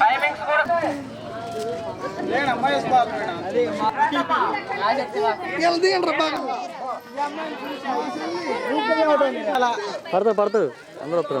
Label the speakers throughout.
Speaker 1: Timings కూడా
Speaker 2: పడుతుంది పడుతుంది అందరూ వస్తారు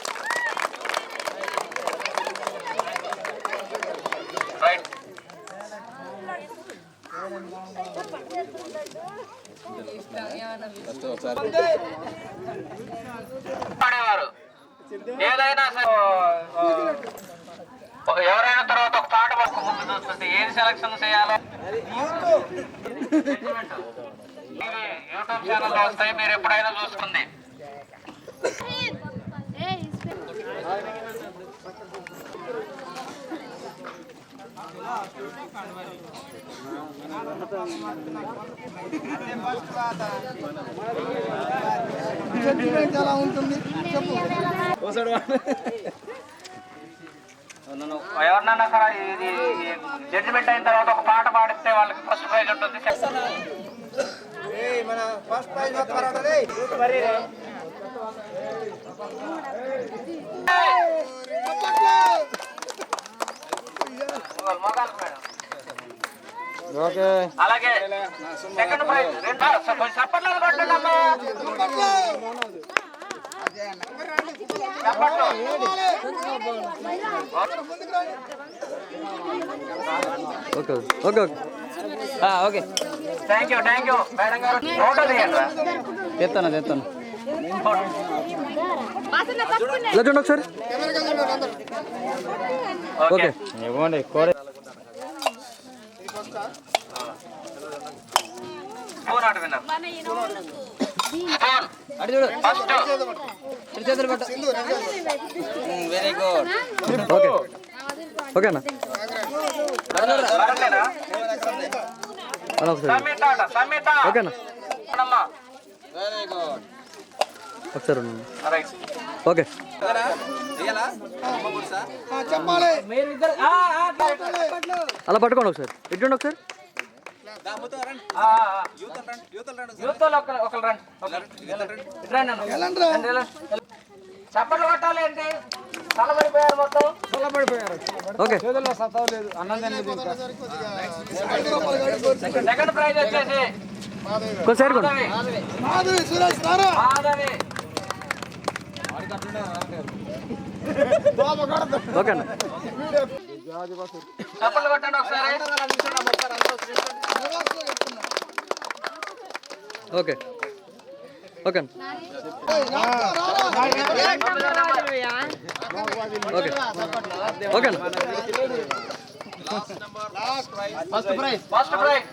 Speaker 1: ఏదైనా ఎవరైనా తర్వాత ఒక పాట పక్క ముందు చూస్తుంటే ఏది సెలక్షన్ చేయాలి? యూట్యూబ్ ఛానల్లో వస్తాయి మీరు ఎప్పుడైనా చూసుకుంది.
Speaker 3: ఎలా ఉంటుంది చెప్పు
Speaker 1: ఎవరినన్నా సరే ఇది జడ్జిమెంట్ అయిన తర్వాత ఒక పాట పాడిస్తే వాళ్ళకి ఫస్ట్ ప్రైజ్ ఉంటుంది.
Speaker 3: మన ఫస్ట్ ప్రైజ్ వస్తారా
Speaker 1: మొగాలు మేడం అలాగే. Second prize. కొట్టండి అమ్మా.
Speaker 2: Okay. Okay. Okay okay.
Speaker 1: Thank you thank you madam గారు ఫోటో తీయండి
Speaker 2: తెస్తాను తెస్తాను ఒకసారి.
Speaker 1: Okay
Speaker 2: okay. ఇవ్వండి కోరే
Speaker 1: ఫోన్ అటు విన్నారు
Speaker 2: వెరీ గుడ్ ఓకే ఓకేనా ఓకేనా ఒకసారి ఓకే
Speaker 3: చెప్పాలి.
Speaker 2: అలా పట్టుకోండి ఒకసారి. చూడండి ఒకసారి.
Speaker 1: అన్న. చప్పట్లు కొట్టాలి ఏంటి? తలబడిపోయారు మొత్తం.
Speaker 2: ఓకే.
Speaker 1: సెకండ్ ప్రైజ్ వచ్చేసి మాధవి.
Speaker 3: సురేష్
Speaker 1: మాధవి.
Speaker 2: ఓకేనా
Speaker 1: చప్పట్లు కొట్టండి ఒకసారి.
Speaker 2: Okay. Okay okay.
Speaker 1: First prize first prize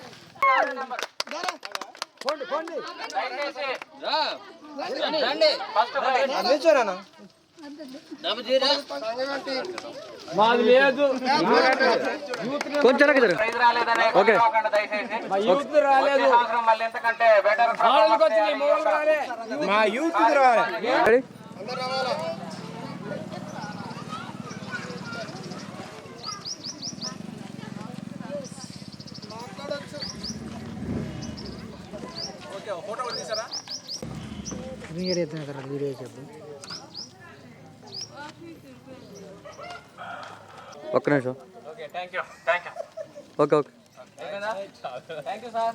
Speaker 1: first prize
Speaker 2: కొంచెం వెనక్కి జరగండి.
Speaker 1: ప్రైజ్ రాలేదనే
Speaker 2: ఓకే.
Speaker 1: అనుకోకండి దయచేసి. వచ్చే ఎంతకంటే బెటర్
Speaker 3: మా యూత్
Speaker 2: రెడీ ఒక్క నిమిషం.
Speaker 1: Okay
Speaker 2: okay.
Speaker 1: Thank you sir